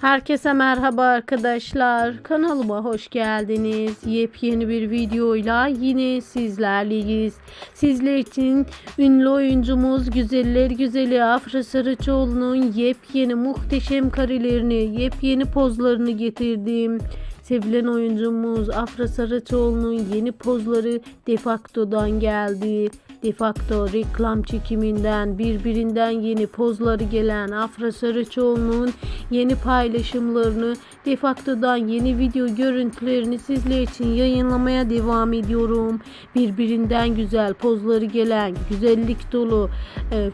Herkese merhaba arkadaşlar. Kanalıma hoş geldiniz. Yepyeni bir videoyla yine sizlerleyiz. Sizler için ünlü oyuncumuz Güzeller Güzeli Afra Sarıçoğlu'nun yepyeni muhteşem karelerini, yepyeni pozlarını getirdim. Sevilen oyuncumuz Afra Saraçoğlu'nun yeni pozları Defakto'dan geldi. Defakto reklam çekiminden birbirinden yeni pozları gelen Afra Saraçoğlu'nun yeni paylaşımlarını Defakto'dan yeni video görüntülerini sizler için yayınlamaya devam ediyorum. Birbirinden güzel pozları gelen güzellik dolu e,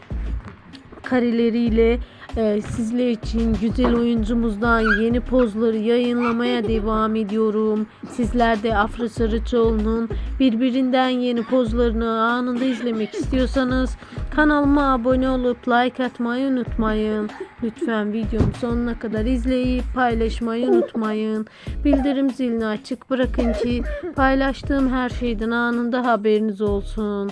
kareleriyle sizler için güzel oyuncumuzdan yeni pozları yayınlamaya devam ediyorum. Sizler de Afra Sarıçoğlu'nun birbirinden yeni pozlarını anında izlemek istiyorsanız kanalıma abone olup like atmayı unutmayın. Lütfen videomu sonuna kadar izleyip paylaşmayı unutmayın. Bildirim zilini açık bırakın ki paylaştığım her şeyden anında haberiniz olsun.